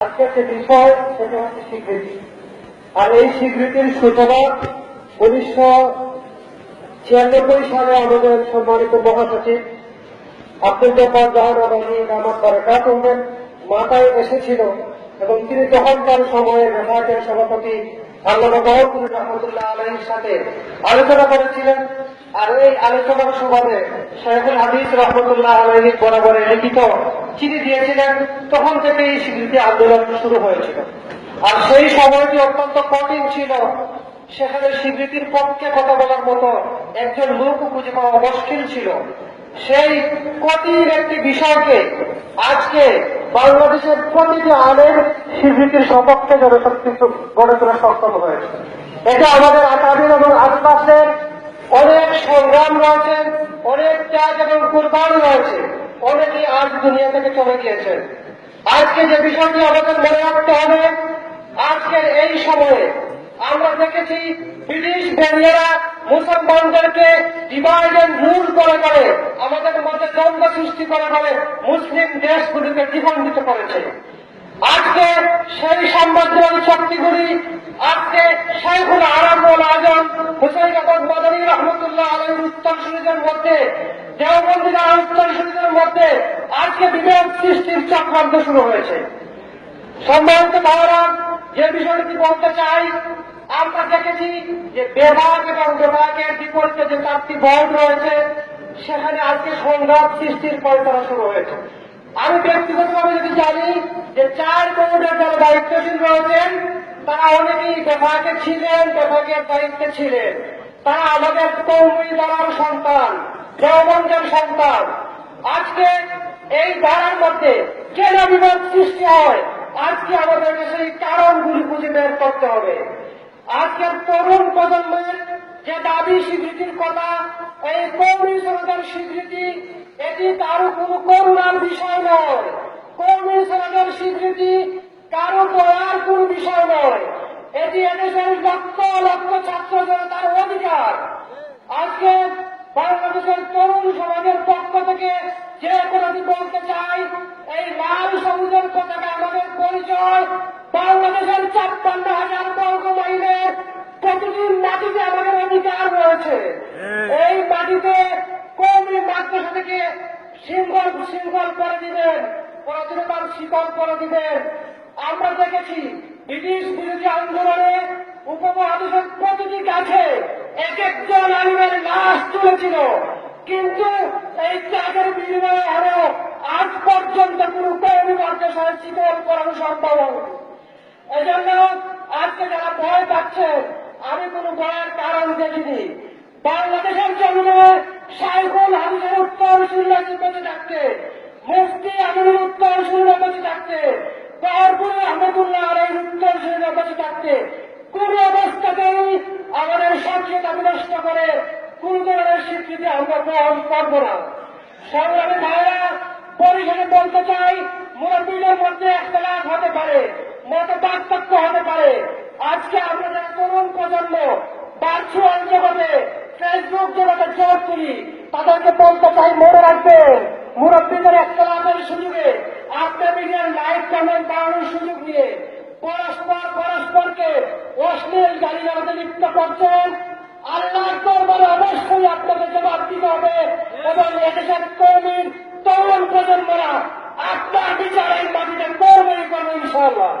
আজকে বিষয়, সেটা হচ্ছে স্বীকৃতি। আর এই স্বীকৃতির সূচনা উনিশশো ছিয়ানব্বই সালে আমাদের সম্মানিত মহাসচিব আব্দুল জব্বার জাহান আলী নামক বরকাতুমের মাথায় এসেছিল এবং তিনি তখনকার সময়ে রেফাতের সভাপতি আল্লাহ রহমতুল্লাহ আলহীর সাথে আলোচনা করেছিলেন। আর এই আলোচনার সুবাদে শেখুল হাদিস রহমতুল্লাহ আলহী বরাবরে লিখিত চিঠি দিয়েছিলেন, তখন থেকে এই স্বীকৃতি আন্দোলন শুরু হয়েছিল। আর সেই সময়টি অত্যন্ত কঠিন ছিল। সেখানে স্বীকৃতির পক্ষে কথা বলার মতো একজন লোক খুঁজে পাওয়া মুশকিল ছিল। সেই কঠিন একটি বিষয়কে আজকে বাংলাদেশের প্রতিটি আলের স্বীকৃতির সপক্ষে জনশক্তি গড়ে তোলা সক্ষম হয়েছে। এটা আমাদের আকাবির এবং আশপাশের অনেক সংগ্রাম রয়েছে, অনেক ত্যাগ এবং কুরবানি রয়েছে। অনেকে আজ দুনিয়া থেকে চলে গিয়েছে আজকে যে বিষয়টি আমাদের মনে রাখতে হবে, আজকের এই সময়ে আমরা দেখেছি ব্রিটিশ ব্যারিয়ারা মুসলমানদেরকে ডিভাইড এন্ড রুল করে করে, আমাদের মধ্যে দ্বন্দ্ব সৃষ্টি করে করে মুসলিম দেশগুলিকে দ্বিখণ্ডিত করেছে। আজকে সেই সাম্রাজ্যবাদী শক্তিগুলি আজকে শেখুল আরামুল আজম হুসাইন আহমদ মাদানী রহমতুল্লাহ আলমীর উত্তরসূরিদের মধ্যে দেওবন্দির উত্তরসূরিদের মধ্যে আজকে বিভেদ সৃষ্টির চক্রান্ত শুরু হয়েছে। সম্মানিত ভাইরা যে বিষয়টি বলতে চাই, আমরা দেখেছি যে বিভাগ এবং বিভাগের বিপরীতে যে চারটি বোর্ড রয়েছে, সেখানে আজকে সংঘাত সৃষ্টির পরিচালনা শুরু হয়েছে। আমি ব্যক্তিগতভাবে যদি জানি যে চার বোর্ডের যারা দায়িত্বশীল রয়েছেন, তারা অনেকেই বিভাগে ছিলেন, বিভাগের দায়িত্বে ছিলেন। তারা আমাদের কৌমি দ্বারার সন্তান, দেওবন্দের সন্তান। আজকে এই ধারার মধ্যে কেন বিবাদ সৃষ্টি হয়? আজকে আমাদেরকে সেই কারণগুলি খুঁজে বের করতে হবে। আজকের তরুণ প্রজন্মের যে দাবি স্বীকৃতির কথা, এই কৌমি সমাজের স্বীকৃতি এটি কারও কোনো করুণার বিষয় নয়। কৌমি সমাজের স্বীকৃতি কারও দয়ার কোনো বিষয় নয়। এটি এদেশের লক্ষ লক্ষ ছাত্র জনতার অধিকার। আজকে বাংলাদেশের তরুণ সমাজের পক্ষ থেকে যে কোনটি বলতে চাই, এই লাল সবুজের পতাকা আমাদের পরিচয়। বাংলাদেশের ছাপ্পান্ন হাজার বর্গ মাইলের প্রতিটি মাটিতে আমাদের অধিকার রয়েছে এই মাটিতে কৌমি মাদ্রাসা থেকে সিঙ্গল সিঙ্গল করে দিবেন পরদিনে তার শিকল করে দিবেন। আমরা দেখেছি ব্রিটিশ বিরোধী আন্দোলনে উপমহাদেশের প্রতিটি গাছে এক একজন আলিমের লাশ তুলেছিল। কিন্তু এই ত্যাগের বিনিময়ে হলেও আজ পর্যন্ত কোন কৌমি মাদ্রাসায় শিকল করানো সম্ভব হয়নি। এজন্য আজকে যারা ভয় পাচ্ছে, আমি কোন ভয়ের কারণ দেখিনি। বাংলাদেশের জন্য সাইকুল হামিদের উত্তর সুল্লাজি বেঁচে থাকতে, মুফতি আমিনুল উত্তর সুল্লা বেঁচে থাকতে পাহাড়পুর আহমদুল্লাহ আলের উত্তর সুল্লা বেঁচে থাকতে, কোন অবস্থাতেই আমাদের স্বাধীনতা বিনষ্ট করে কোন ধরনের স্বীকৃতি আমরা গ্রহণ করব না। সংগ্রামী ভাইরা পরিষদে বলতে চাই মুরব্বীদের মধ্যে একতলাফ হতে পারে মত পার্থক্য হতে পারে। আজকে আমরা যারা তরুণ ফেসবুক জগতে জোর তুলি তাদেরকে বলতে চাই, মনে রাখবেন, মুরব্বীদের একতলাফের সুযোগে আপনার মিডিয়ার লাইভ কমেন্ট বাড়ানোর সুযোগ নিয়ে পরস্পর পরস্পরকে অশ্লীল গাড়ি গাড়িতে লিপ্ত করছেন। আল্লাহর দরবারে অবশ্যই আপনাকে জবাব দিতে হবে এবং এদেশের কর্মীর তরুণ প্রজন্মরা আপনার বিচারের মাটিতে করবেই করবে ইনশাআল্লাহ।